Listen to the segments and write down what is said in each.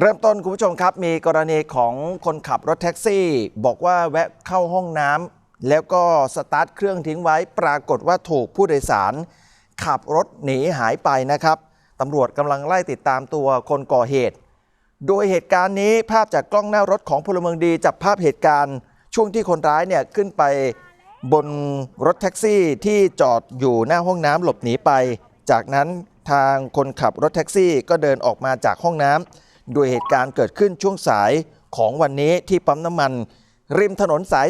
เริ่มต้นคุณผู้ชมครับ มีกรณีของคนขับรถแท็กซี่ บอกว่าแวะเข้าห้องน้ำแล้วก็สตาร์ทเครื่องทิ้งไว้ ปรากฏว่าถูกผู้โดยสาร ขับรถหนีหายไปนะครับตำรวจกำลังไล่ติดตามตัวคนก่อเหตุ โดยเหตุการณ์นี้ภาพจากกล้องหน้ารถของพลเมืองดีจับภาพเหตุการณ์ ช่วงที่คนร้ายเนี่ยขึ้นไปบนรถแท็กซี่ที่จอดอยู่หน้าห้องน้ำหลบหนีไป จากนั้นทางคนขับรถแท็กซี่ก็เดินออกมาจากห้องน้ำ โดยเหตุการณ์เกิดขึ้นช่วงสายของวันนี้ที่ปั๊มน้ำมัน ริมถนนสาย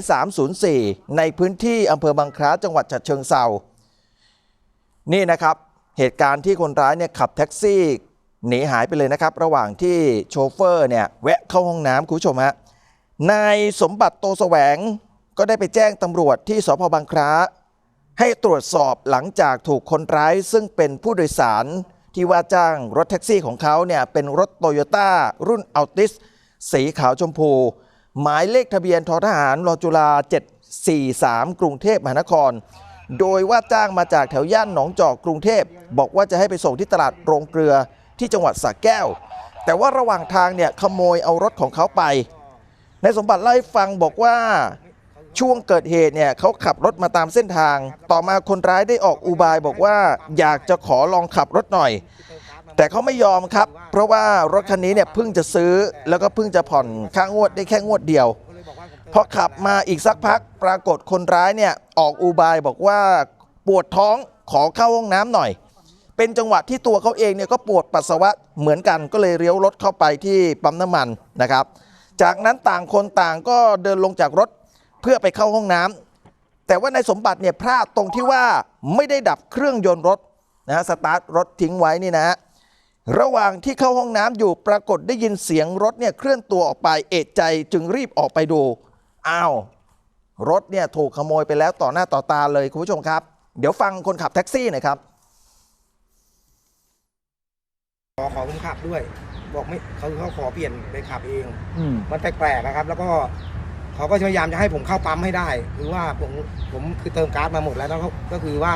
304 ในพื้นที่อำเภอบางคล้าจังหวัดฉะเชิงเซานี่นะครับเหตุการณ์ที่คนร้ายเนี่ยขับแท็กซี่ หนีหายไปเลยนะครับ ระหว่างที่โชเฟอร์เนี่ยแวะเข้าห้องน้ำคุณผู้ชมฮะนายสมบัติโตแสวงก็ได้ไปแจ้งตำรวจที่สพบางคล้าให้ตรวจสอบหลังจากถูกคนร้ายซึ่งเป็นผู้โดยสาร ที่ว่าจ้างรถแท็กซี่ของเขาเนี่ยเป็นรถโตโยต้ารุ่นอัลติสสีขาวชมพู หมายเลขทะเบียนททหารรอจุฬา743 กรุงเทพมหานคร โดยว่าจ้างมาจากแถวย่านหนองจอกกรุงเทพ บอกว่าจะให้ไปส่งที่ตลาดโรงเกลือที่จังหวัดสระแก้ว แต่ว่าระหว่างทางเนี่ยขโมยเอารถของเขาไปนายสมบัติเล่าให้ฟังบอกว่า ช่วงเกิดเหตุเนี่ยเขาขับรถมาตามเส้นทาง ต่อมาคนร้ายได้ออกอุบายบอกว่าอยากจะขอลองขับรถหน่อย แต่เขาไม่ยอมครับ เพราะว่ารถคันนี้เนี่ยเพิ่งจะซื้อแล้วก็เพิ่งจะผ่อนค่างวดได้แค่งวดเดียวพอขับมาอีกสักพักปรากฏคนร้ายเนี่ยออกอุบายบอกว่าปวดท้องขอเข้าห้องน้ำหน่อย เป็นจังหวะที่ตัวเขาเองเนี่ยก็ปวดปัสสาวะเหมือนกันก็เลยเลี้ยวรถเข้าไปที่ปั๊มน้ำมันนะครับ จากนั้นต่างคนต่างก็เดินลงจากรถ พื่อไปเข้าห้องน้ำแต่ว่านายสมบัติเนี่ยพลาดตรงที่ว่าไม่ได้ดับเครื่องยนต์รถนะฮะสตาร์ทรถทิ้งไว้นี่นะฮะระหว่างที่เข้าห้องน้ำอยู่ปรากฏได้ยินเสียงรถเนี่ยเคลื่อนตัวออกไปเอะใจจึงรีบออกไปดูอ้าวรถเนี่ยถูกขโมยไปแล้วต่อหน้าต่อตาเลยคุณผู้ชมครับ เดี๋ยวฟังคนขับแท็กซี่หน่อยครับขอขอผมขับด้วย บอกไม่เขาเขาขอเปลี่ยนไปขับเองอืมมันแปลกๆนะครับ แล้วก็ เขาก็พยายามจะให้ผมเข้าปั๊มให้ได้ คือว่าผมผมคือเติมก๊าซมาหมดแล้วแล้วเขาก็คือว่า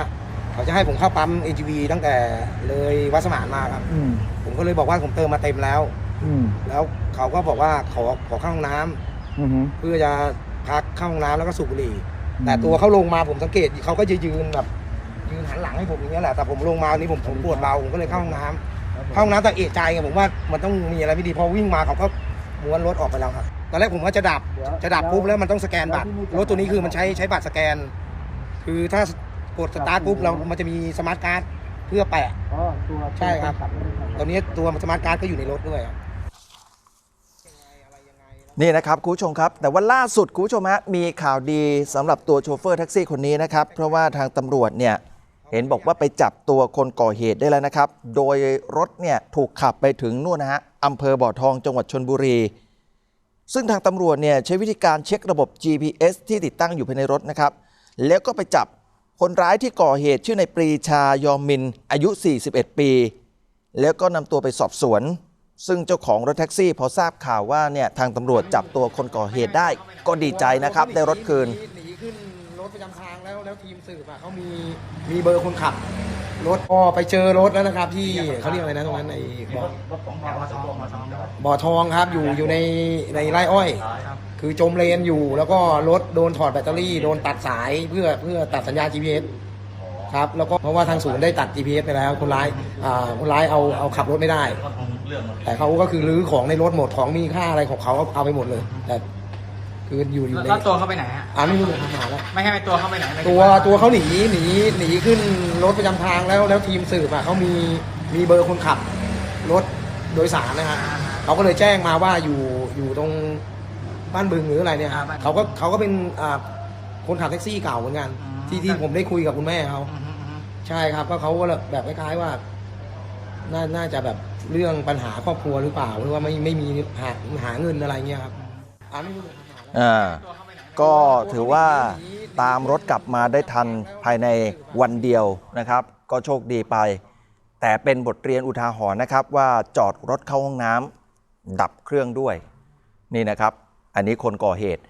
เขาจะให้ผมเข้าปั๊ม AGV ตั้งแต่เลยวัดสมานมาครับ อืมผมก็เลยบอกว่าผมเติมมาเต็มแล้ว อืมแล้วเขาก็บอกว่าขอขอเข้าห้องน้ำอืม เพื่อจะพักเข้าห้องน้ำแล้วก็สูบบุหรี่ อืม แต่ตัวเขาลงมาผมสังเกตเขาก็จะยืนแบบยืนหันหลังให้ผมอย่างเงี้ยแหละแต่ผมลงมาวันนี้ผมผมปวดเบาผมก็เลยเข้าห้องน้ำเข้าห้องน้ำแต่เอะใจไงผมว่ามันต้องมีอะไรไม่ดีพอวิ่งมาเขาก็ม้วนรถออกไปแล้วครับ ตอนแรกผมว่าจะดับ จะดับปุ๊บแล้วมันต้องสแกนบัตร รถตัวนี้คือมันใช้ใช้บัตรสแกน คือถ้ากดสตาร์ทปุ๊บเรามันจะมีสมาร์ทการ์ดเพื่อแปะอ๋อตัวใช่ครับ ตอนนี้ตัวสมาร์ทการ์ดก็อยู่ในรถด้วยครับนี่นะครับคุณผู้ชมครับ แต่ว่าล่าสุดคุณผู้ชมฮะมีข่าวดีสำหรับตัวโชเฟอร์แท็กซี่คนนี้นะครับ เพราะว่าทางตำรวจเนี่ยเห็นบอกว่าไปจับตัวคนก่อเหตุได้แล้วนะครับ โดยรถเนี่ยถูกขับไปถึงนู่นนะฮะอำเภอบ่อทองจังหวัดชนบุรี ซึ่งทางตำรวจเนี่ยใช้วิธีการเช็คระบบ GPS ที่ติดตั้งอยู่ภายในรถนะครับ แล้วก็ไปจับคนร้ายที่ก่อเหตุชื่อในปรีชายอมมิน อายุ 41 ปี แล้วก็นำตัวไปสอบสวน ซึ่งเจ้าของรถแท็กซี่พอทราบข่าวว่าเนี่ยทางตำรวจจับตัวคนก่อเหตุได้ ก็ดีใจนะครับได้รถคืนหนีขึ้น รถประจำทางแล้วแล้วทีมสืบอะเขามีมีเบอร์คนขับ รถพอไปเจอรถแล้วนะครับ ที่เขาเรียกอะไรนะตรงนั้นไอ้บ่อบ่อทองครับอยู่อยู่ในในไร่อ้อย คือจมเลนอยู่แล้วก็รถโดนถอดแบตเตอรี่โดนตัดสายเพื่อเพื่อตัดสัญญาณ GPS ครับแล้วก็เพราะว่าทางศูนย์ได้ตัด GPS ไปแล้วคนร้ายอ่าคนร้ายเอาเอาขับรถไม่ได้ แต่เขาก็คือรื้อของในรถหมดของมีค่าอะไรของเขาเอาไปหมดเลย แต่ คืออยู่อยู่ในแล้วตัวเขาไปไหนฮะอ่าไม่รู้เลยหาแล้ว ไม่ให้ไปตัวเขาไปไหนหมายถึงตัวาตัวเขาหนีหนีหนีขึ้นรถประจำทางแล้วแล้วทีมสืบอะเขามีมีเบอร์คนขับ รถโดยสารนะฮะเขาก็เลยแจ้งมาว่าอยู่อยู่ตรงบ้านบึงหรืออะไรเนี่ยฮะเขาก็เขาก็เป็นอ่าคนขับแท็กซี่เก่าเหมือนกัน ที่ที่ผมได้คุยกับคุณแม่เขาอืมอืมอืมใช่ครับก็เขาก็แบบคล้ายๆว่าน่าน่าจะแบบเรื่องปัญหาครอบครัวหรือเปล่าหรือว่าไม่ไม่มีหาหาเงินอะไรเงี้ยครับอ่าไม่รู้เลยหาแล้ว อ่าก็ถือว่าตามรถกลับมาได้ทันภายในวันเดียวนะครับ ก็โชคดีไป แต่เป็นบทเรียนอุทาหรณ์นะครับ ว่าจอดรถเข้าห้องน้ำดับเครื่องด้วย นี่นะครับ อันนี้คนก่อเหตุ